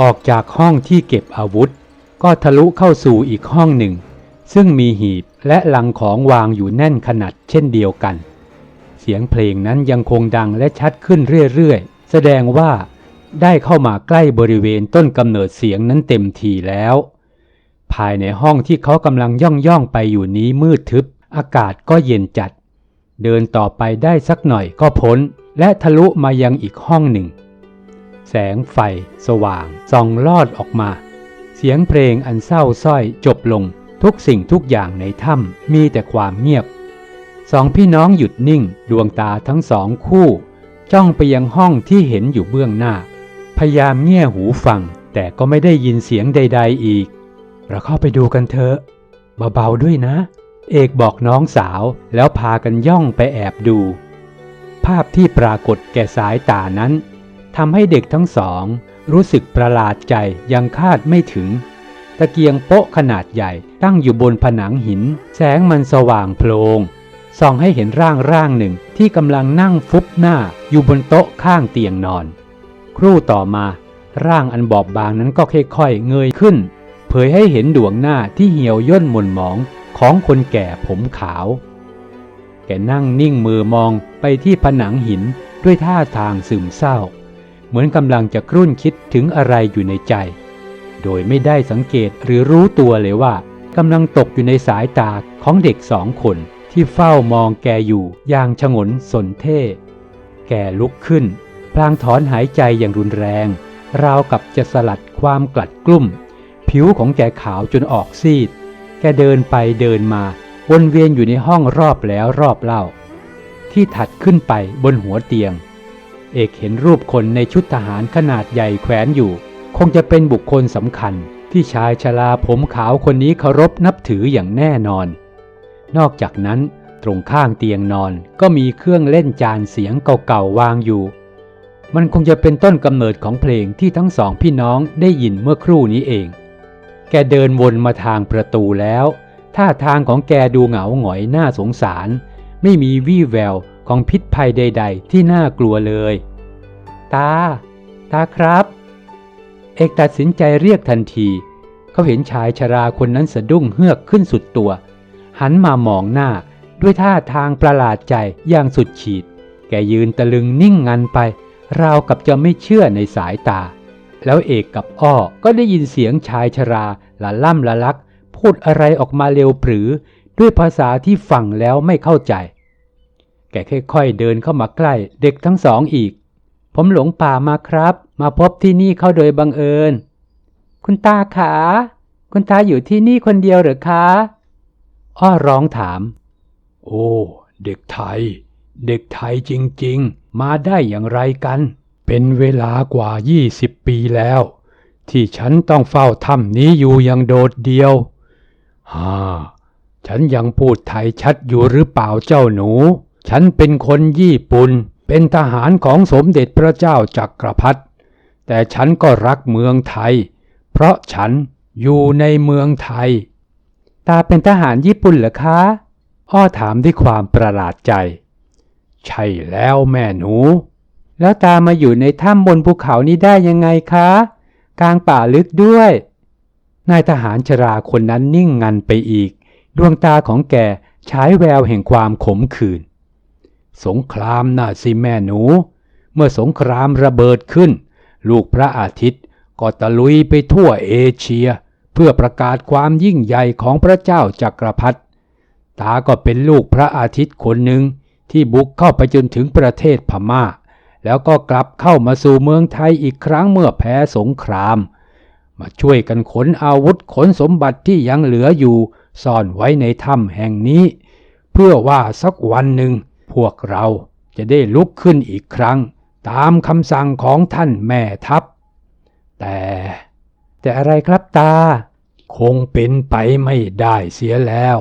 ออกจากห้องที่เก็บอาวุธ ก็ทะลุเข้าสู่อีกห้องหนึ่ง ซึ่งมีหีบและลังของวางอยู่แน่นขนาดเช่นเดียวกัน เสียงเพลงนั้นยังคงดังและชัดขึ้นเรื่อยๆ แสดงว่าได้เข้ามาใกล้บริเวณต้นกำเนิดเสียงนั้นเต็มทีแล้ว ภายในห้องที่เขากำลังย่องย่องๆไปอยู่นี้มืดทึบ อากาศก็เย็นจัด เดินต่อไปได้สักหน่อยก็พ้น และทะลุมายังอีกห้องหนึ่ง แสงไฟสว่างส่องลอดออกมา เสียงเพลงอันเศร้าสร้อยจบลง ทุกสิ่งทุกอย่างในถ้ำมีแต่ความเงียบ สองพี่น้องหยุดนิ่งดวงตาทั้งสองคู่ จ้องไปยังห้องที่เห็นอยู่เบื้องหน้า พยายามเงี่ยหูฟัง แต่ก็ไม่ได้ยินเสียงใด ๆอีก เราเข้าไปดูกันเถอะเบาๆด้วยนะ เอกบอกน้องสาวแล้วพากันย่องไปแอบดู ภาพที่ปรากฏแก่สายตานั้น ทำให้เด็กทั้งสอง รู้สึกประหลาดใจยังคาดไม่ถึง ตะเกียงโป๊ะขนาดใหญ่ตั้งอยู่บนผนังหิน แสงมันสว่างโพลงส่องให้เห็นร่างร่างหนึ่งที่กำลังนั่งฟุบหน้าอยู่บนโต๊ะข้างเตียงนอน ครู่ต่อมา ร่างอันบอบบางนั้นก็ค่อยๆเงยขึ้น เผยให้เห็นดวงหน้าที่เหี่ยวย่นหม่นหมองของคนแก่ผมขาว แกนั่งนิ่งมือมองไปที่ผนังหินด้วยท่าทางซึมเศร้า เหมือนกำลังจะครุ่นคิดถึงอะไรอยู่ในใจ โดยไม่ได้สังเกตหรือรู้ตัวเลยว่ากำลังตกอยู่ในสายตาของเด็กสองคนที่เฝ้ามองแกอยู่อย่างฉงนสนเท่ แกลุกขึ้น พลางถอนหายใจอย่างรุนแรง ราวกับจะสลัดความกลัดกลุ้มผิวของแกขาวจนออกซีด แกเดินไปเดินมา วนเวียนอยู่ในห้องรอบแล้วรอบเล่า ที่ถัดขึ้นไปบนหัวเตียง เอกเห็นรูปคนในชุดทหารขนาดใหญ่แขวนอยู่ คงจะเป็นบุคคลสำคัญ ที่ชายชราผมขาวคนนี้เคารพนับถืออย่างแน่นอน นอกจากนั้นตรงข้างเตียงนอนก็มีเครื่องเล่นจานเสียงเก่าๆวางอยู่ มันคงจะเป็นต้นกำเนิดของเพลงที่ทั้งสองพี่น้องได้ยินเมื่อครู่นี้เอง แกเดินวนมาทางประตูแล้วท่าทางของแกดูเหงาหงอยน่าสงสาร ไม่มีวี่แววของพิษภัยใด ๆ ที่น่ากลัวเลย ตา ตาครับ เอกตัดสินใจเรียกทันที เขาเห็นชายชราคนนั้นสะดุ้งเฮือกขึ้นสุดตัว หันมามองหน้าด้วยท่าทางประหลาดใจอย่างสุดขีด แกยืนตะลึงนิ่งงันไป ราวกับจะไม่เชื่อในสายตา แล้วเอกกับอ้อก็ได้ยินเสียงชายชราละล่ำละลัก พูดอะไรออกมาเร็วปรือ ด้วยภาษาที่ฟังแล้วไม่เข้าใจ แกค่อยๆเดินเข้ามาใกล้เด็กทั้งสองอีก ผมหลงป่ามาครับ มาพบที่นี่เข้าโดยบังเอิญ คุณตาขา คุณตาอยู่ที่นี่คนเดียวหรือคะ อ้อร้องถาม โอ้ เด็กไทย เด็กไทยจริง ๆ มาได้อย่างไรกัน เป็นเวลากว่า 20 ปีแล้ว ที่ฉันต้องเฝ้าถ้ำนี้อยู่อย่างโดดเดียวฮ่าฉันยังพูดไทยชัดอยู่หรือเปล่าเจ้าหนู ฉันเป็นคนญี่ปุ่น เป็นทหารของสมเด็จพระเจ้าจักรพรรดิแต่ฉันก็รักเมืองไทย เพราะฉันอยู่ในเมืองไทย ตาเป็นทหารญี่ปุ่นเหรอคะ อ้อถามด้วยความประหลาดใจ ใช่แล้วแม่หนู แล้วตามาอยู่ในถ้ำบนภูเขานี้ได้ยังไงคะ กลางป่าลึกด้วย นายทหารชราคนนั้นนิ่งงันไปอีก ดวงตาของแกฉายแววแห่งความขมขื่น สงครามน่ะสิแม่หนู เมื่อสงครามระเบิดขึ้น ลูกพระอาทิตย์ก็ตะลุยไปทั่วเอเชีย เพื่อประกาศความยิ่งใหญ่ของพระเจ้าจักรพรรดิตาก็เป็นลูกพระอาทิตย์คนหนึ่งที่บุกเข้าไปจนถึงประเทศพม่า แล้วก็กลับเข้ามาสู่เมืองไทยอีกครั้งเมื่อแพ้สงคราม มาช่วยกันขนอาวุธขนสมบัติที่ยังเหลืออยู่ ซ่อนไว้ในถ้ำแห่งนี้ เพื่อว่าสักวันหนึ่ง พวกเราจะได้ลุกขึ้นอีกครั้ง ตามคำสั่งของท่านแม่ทัพ แต่ แต่อะไรครับตา คงเป็นไปไม่ได้เสียแล้ว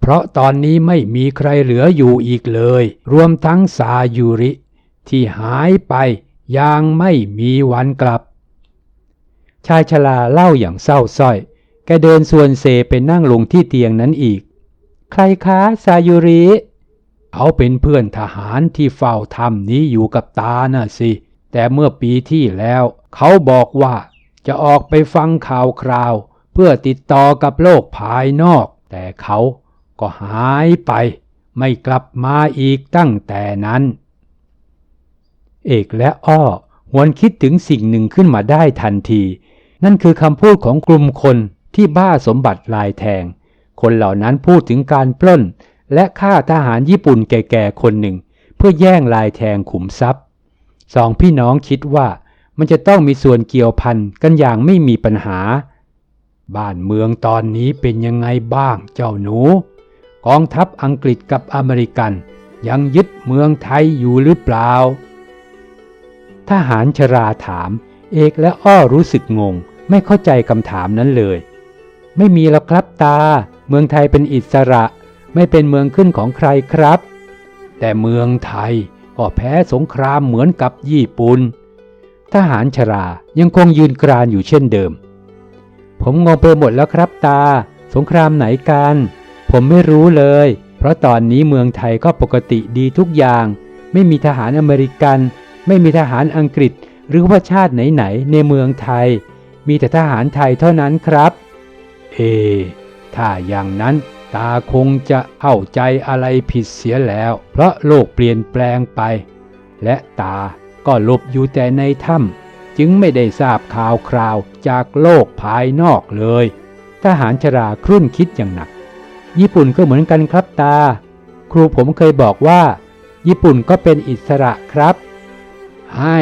เพราะตอนนี้ไม่มีใครเหลืออยู่อีกเลย รวมทั้งสายุริ ที่หายไปอย่างไม่มีวันกลับ ชายชราเล่าอย่างเศร้าสร้อย แกเดินส่วนเซไปนั่งลงที่เตียงนั้นอีก ใครคะซายุริ เขาเป็นเพื่อนทหารที่เฝ้าถ้ำนี้อยู่กับตาน่ะสิ แต่เมื่อปีที่แล้ว เขาบอกว่าจะออกไปฟังข่าวคราว เพื่อติดต่อกับโลกภายนอก แต่เขาก็หายไป ไม่กลับมาอีกตั้งแต่นั้น เอกและอ้อหวนคิดถึงสิ่งหนึ่งขึ้นมาได้ทันที นั่นคือคำพูดของกลุ่มคนที่บ้าสมบัติลายแทง คนเหล่านั้นพูดถึงการปล้น และฆ่าทหารญี่ปุ่นแก่ๆคนหนึ่ง เพื่อแย่งลายแทงขุมทรัพย์ สองพี่น้องคิดว่ามันจะต้องมีส่วนเกี่ยวพันกันอย่างไม่มีปัญหา บ้านเมืองตอนนี้เป็นยังไงบ้างเจ้าหนู กองทัพอังกฤษกับอเมริกัน ยังยึดเมืองไทยอยู่หรือเปล่า ทหารชราถาม เอกและอ้อรู้สึกงง ไม่เข้าใจคำถามนั้นเลย ไม่มีแล้วครับตา เมืองไทยเป็นอิสระ ไม่เป็นเมืองขึ้นของใครครับ แต่เมืองไทยก็แพ้สงครามเหมือนกับญี่ปุ่นทหารชรายังคงยืนกรานอยู่เช่นเดิม ผมงงไปหมดแล้วครับตา สงครามไหนกัน ผมไม่รู้เลย เพราะตอนนี้เมืองไทยก็ปกติดีทุกอย่าง ไม่มีทหารอเมริกัน ไม่มีทหารอังกฤษ หรือว่าชาติไหนๆในเมืองไทย มีแต่ทหารไทยเท่านั้นครับ เอ ถ้าอย่างนั้น ตาคงจะเข้าใจอะไรผิดเสียแล้ว เพราะโลกเปลี่ยนแปลงไป และตาก็หลบอยู่แต่ในถ้ำจึงไม่ได้ทราบข่าวคราวจากโลกภายนอกเลย ทหารชราครุ่นคิดอย่างหนัก ญี่ปุ่นก็เหมือนกันครับตา ครูผมเคยบอกว่า ญี่ปุ่นก็เป็นอิสระครับให้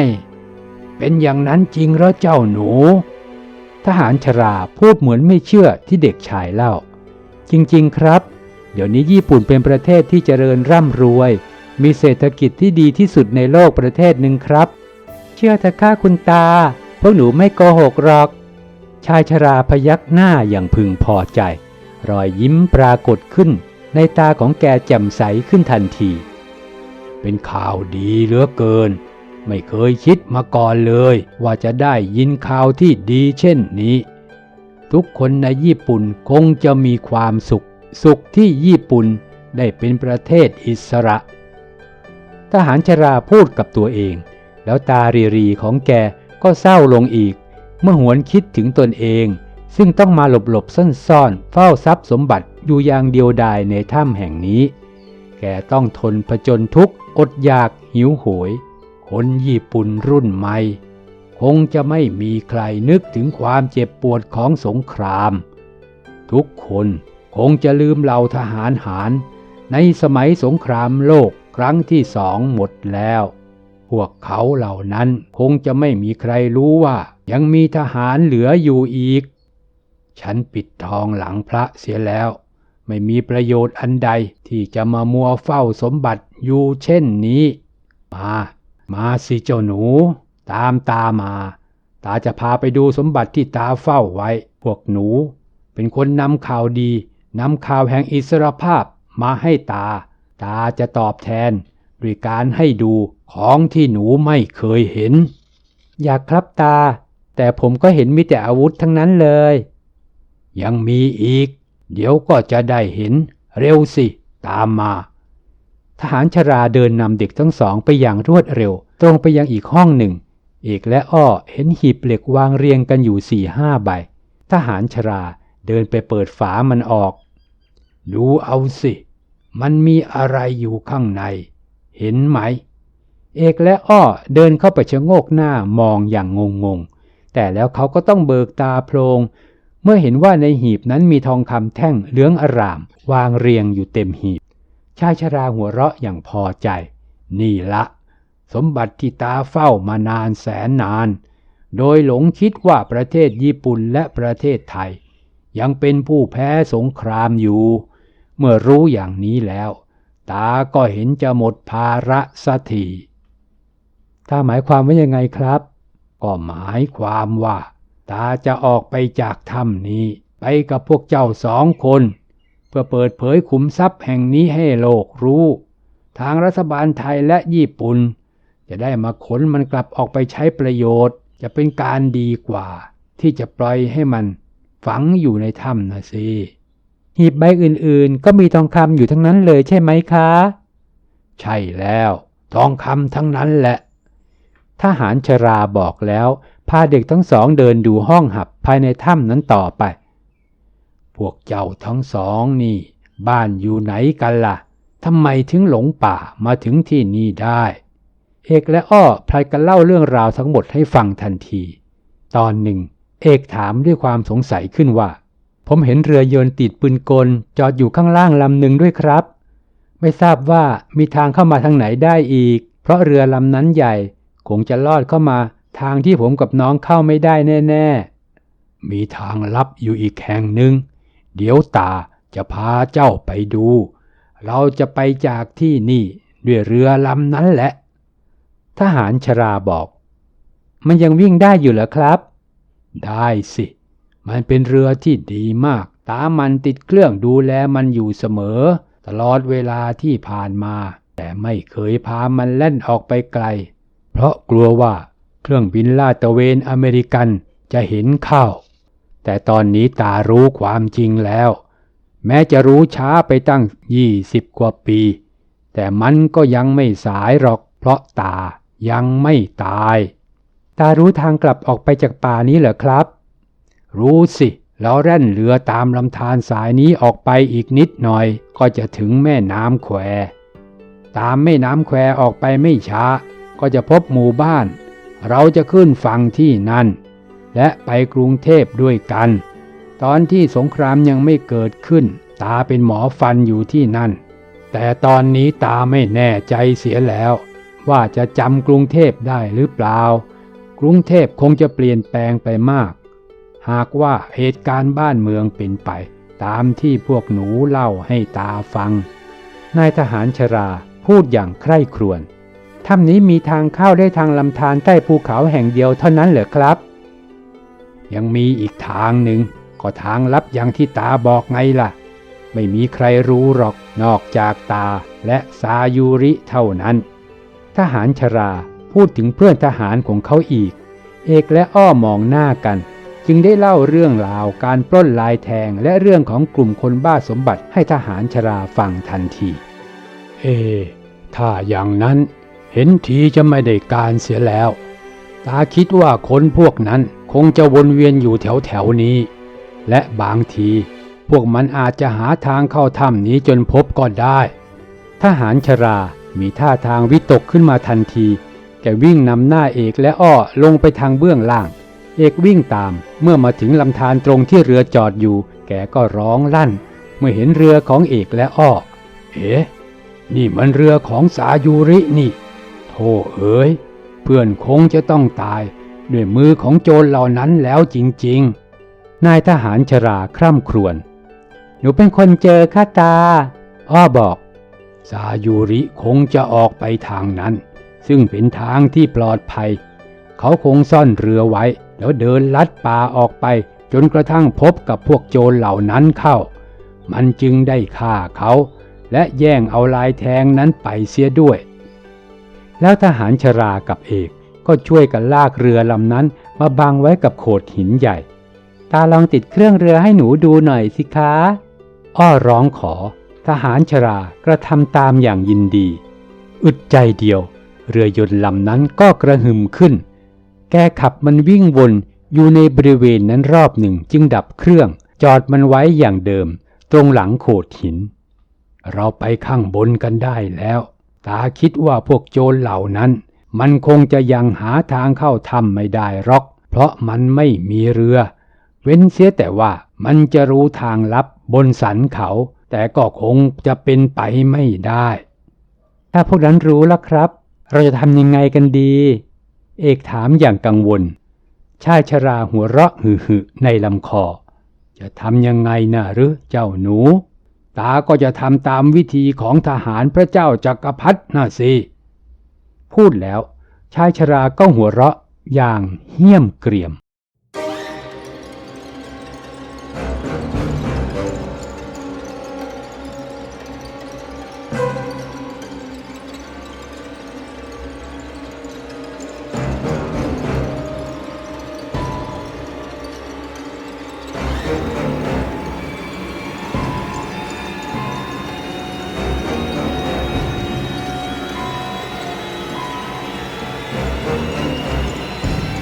เป็นอย่างนั้นจริงเหรอเจ้าหนู ทหารชราพูดเหมือนไม่เชื่อที่เด็กชายเล่า จริง ๆ ครับ เดี๋ยวนี้ญี่ปุ่นเป็นประเทศที่เจริญร่ำรวย มีเศรษฐกิจที่ดีที่สุดในโลกประเทศหนึ่งครับ เชื่อเถอะข้าคุณตา พวกหนูไม่โกหกหรอก ชายชราพยักหน้าอย่างพึงพอใจ รอยยิ้มปรากฏขึ้น ในตาของแกแจ่มใสขึ้นทันที เป็นข่าวดีเหลือเกิน ไม่เคยคิดมาก่อนเลย ว่าจะได้ยินข่าวที่ดีเช่นนี้ ทุกคนในญี่ปุ่นคงจะมีความสุข สุขที่ญี่ปุ่นได้เป็นประเทศอิสระ ทหารชราพูดกับตัวเอง แล้วตารีรีของแกก็เศร้าลงอีก เมื่อหวนคิดถึงตนเอง ซึ่งต้องมาหลบหลบซ่อนซ่อนเฝ้าทรัพย์สมบัติอยู่อย่างเดียวดายในถ้ำแห่งนี้ แกต้องทนผจญทุกข์อดอยากหิวโหย คนญี่ปุ่นรุ่นใหม่ คงจะไม่มีใครนึกถึงความเจ็บปวดของสงคราม ทุกคนคงจะลืมเหล่าทหารหาร ในสมัยสงครามโลกครั้งที่สองหมดแล้ว พวกเขาเหล่านั้นคงจะไม่มีใครรู้ว่ายังมีทหารเหลืออยู่อีก ฉันปิดทองหลังพระเสียแล้ว ไม่มีประโยชน์อันใดที่จะมามัวเฝ้าสมบัติอยู่เช่นนี้ มา มาสิเจ้าหนู ตามตามา ตาจะพาไปดูสมบัติที่ตาเฝ้าไว้ พวกหนู เป็นคนนำข่าวดีนำข่าวแห่งอิสรภาพมาให้ตา ตาจะตอบแทนด้วยการให้ดูของที่หนูไม่เคยเห็น อยากครับตา แต่ผมก็เห็นมีแต่อาวุธทั้งนั้นเลย ยังมีอีก เดี๋ยวก็จะได้เห็น เร็วสิ ตามมา ทหารชราเดินนำเด็กทั้งสองไปอย่างรวดเร็ว ตรงไปยังอีกห้องหนึ่ง เอกและอ้อเห็นหีบเหล็กวางเรียงกันอยู่สี่ห้าใบ ทหารชราเดินไปเปิดฝามันออก ดูเอาสิ มันมีอะไรอยู่ข้างใน เห็นไหม เอกและอ้อเดินเข้าไปชะโงกหน้ามองอย่างงงๆแต่แล้วเขาก็ต้องเบิกตาโพลงเมื่อเห็นว่าในหีบนั้นมีทองคำแท่งเหลืองอร่าม วางเรียงอยู่เต็มหีบ ชายชราหัวเราะอย่างพอใจ นี่ละ สมบัติที่ตาเฝ้ามานานแสนนาน โดยหลงคิดว่าประเทศญี่ปุ่นและประเทศไทย ยังเป็นผู้แพ้สงครามอยู่ เมื่อรู้อย่างนี้แล้ว ตาก็เห็นจะหมดภาระสักทีถ้าหมายความว่ายังไงครับ ก็หมายความว่า ตาจะออกไปจากถ้ำนี้ ไปกับพวกเจ้าสองคน เพื่อเปิดเผยขุมทรัพย์แห่งนี้ให้โลกรู้ ทางรัฐบาลไทยและญี่ปุ่น จะได้มาขนมันกลับออกไปใช้ประโยชน์ จะเป็นการดีกว่า ที่จะปล่อยให้มันฝังอยู่ในถ้ำนะสิหีบใบอื่นๆ ก็มีทองคำอยู่ทั้งนั้นเลยใช่ไหมคะ ใช่แล้ว ทองคำทั้งนั้นแหละ ทหารชราบอกแล้ว พาเด็กทั้งสองเดินดูห้องหับภายในถ้ำนั้นต่อไป พวกเจ้าทั้งสองนี่ บ้านอยู่ไหนกันล่ะทำไมถึงหลงป่ามาถึงที่นี่ได้ เอกและอ้อพลายกันเล่าเรื่องราวทั้งหมดให้ฟังทันที ตอนหนึ่ง เอกถามด้วยความสงสัยขึ้นว่า ผมเห็นเรือยนต์ติดปืนกลจอดอยู่ข้างล่างลำหนึ่งด้วยครับ ไม่ทราบว่ามีทางเข้ามาทางไหนได้อีก เพราะเรือลำนั้นใหญ่ คงจะลอดเข้ามาทางที่ผมกับน้องเข้าไม่ได้แน่ ๆ มีทางลับอยู่อีกแห่งหนึ่ง เดี๋ยวตาจะพาเจ้าไปดู เราจะไปจากที่นี่ด้วยเรือลำนั้นแหละ ทหารชราบอก มันยังวิ่งได้อยู่เหรอครับ ได้สิ มันเป็นเรือที่ดีมาก ตามันติดเครื่องดูแลมันอยู่เสมอ ตลอดเวลาที่ผ่านมา แต่ไม่เคยพามันเล่นออกไปไกล เพราะกลัวว่าเครื่องบินลาดตระเวนอเมริกันจะเห็นเข้า แต่ตอนนี้ตารู้ความจริงแล้ว แม้จะรู้ช้าไปตั้งยี่สิบกว่าปี แต่มันก็ยังไม่สายหรอกเพราะตา ยังไม่ตาย ตารู้ทางกลับออกไปจากป่านี้เหรอครับ รู้สิเราแร่นเรือตามลำธารสายนี้ออกไปอีกนิดหน่อย ก็จะถึงแม่น้ำแควตามแม่น้ำแควออกไปไม่ช้า ก็จะพบหมู่บ้าน เราจะขึ้นฝั่งที่นั่น และไปกรุงเทพด้วยกัน ตอนที่สงครามยังไม่เกิดขึ้น ตาเป็นหมอฟันอยู่ที่นั่น แต่ตอนนี้ตาไม่แน่ใจเสียแล้ว ว่าจะจำกรุงเทพได้หรือเปล่า กรุงเทพคงจะเปลี่ยนแปลงไปมาก หากว่าเหตุการณ์บ้านเมืองเป็นไป ตามที่พวกหนูเล่าให้ตาฟัง นายทหารชราพูดอย่างใคร่ครวญถ้ำนี้มีทางเข้าได้ทางลำธารใต้ภูเขาแห่งเดียวเท่านั้นเหรอครับ ยังมีอีกทางหนึ่งก็ทางลับอย่างที่ตาบอกไงล่ะ ไม่มีใครรู้หรอกนอกจากตาและซายูริเท่านั้น ทหารชราพูดถึงเพื่อนทหารของเขาอีก เอกและอ้อมองหน้ากัน จึงได้เล่าเรื่องราวการปล้นลายแทงและเรื่องของกลุ่มคนบ้าสมบัติให้ทหารชราฟังทันที เอ ถ้าอย่างนั้นเห็นทีจะไม่ได้การเสียแล้ว ตาคิดว่าคนพวกนั้นคงจะวนเวียนอยู่แถวแถวนี้ และบางที พวกมันอาจจะหาทางเข้าถ้ำนี้จนพบก็ได้ ทหารชรา มีท่าทางวิตกขึ้นมาทันที แกวิ่งนำหน้าเอกและอ้อลงไปทางเบื้องล่าง เอกวิ่งตาม เมื่อมาถึงลำธารตรงที่เรือจอดอยู่ แกก็ร้องลั่น เมื่อเห็นเรือของเอกและอ้อ เอ๋นี่มันเรือของสายูรินี่ โธ่เอ๋ย เพื่อนคงจะต้องตาย ด้วยมือของโจรเหล่านั้นแล้วจริงๆ นายทหารชราคร่ำครวญ หนูเป็นคนเจอข้าตา อ้อบอก สายูริคงจะออกไปทางนั้น ซึ่งเป็นทางที่ปลอดภัย เขาคงซ่อนเรือไว้ แล้วเดินลัดป่าออกไป จนกระทั่งพบกับพวกโจรเหล่านั้นเข้า มันจึงได้ฆ่าเขา และแย่งเอาลายแทงนั้นไปเสียด้วย แล้วทหารชรากับเอกก็ช่วยกันลากเรือลำนั้นมาบังไว้กับโขดหินใหญ่ ตาลองติดเครื่องเรือให้หนูดูหน่อยสิคะ อ้อร้องขอ ทหารชรากระทำตามอย่างยินดี อึดใจเดียว เรือยนต์ลำนั้นก็กระหึ่มขึ้น แกขับมันวิ่งวนอยู่ในบริเวณนั้นรอบหนึ่งจึงดับเครื่อง จอดมันไว้อย่างเดิม ตรงหลังโขดหิน เราไปข้างบนกันได้แล้ว ตาคิดว่าพวกโจรเหล่านั้น มันคงจะยังหาทางเข้าถ้ำไม่ได้หรอก เพราะมันไม่มีเรือ เว้นเสียแต่ว่ามันจะรู้ทางลับบนสันเขา แต่ก็คงจะเป็นไปไม่ได้ ถ้าพวกนั้นรู้แล้วครับ เราจะทำยังไงกันดี เอกถามอย่างกังวล ชายชราหัวเราะหึ่ๆในลำคอ จะทำยังไงนะหรือเจ้าหนู ตาก็จะทำตามวิธีของทหารพระเจ้าจักรพรรดิน่ะสิ พูดแล้ว ชายชราก็หัวเราะอย่างเหี้ยมเกรียม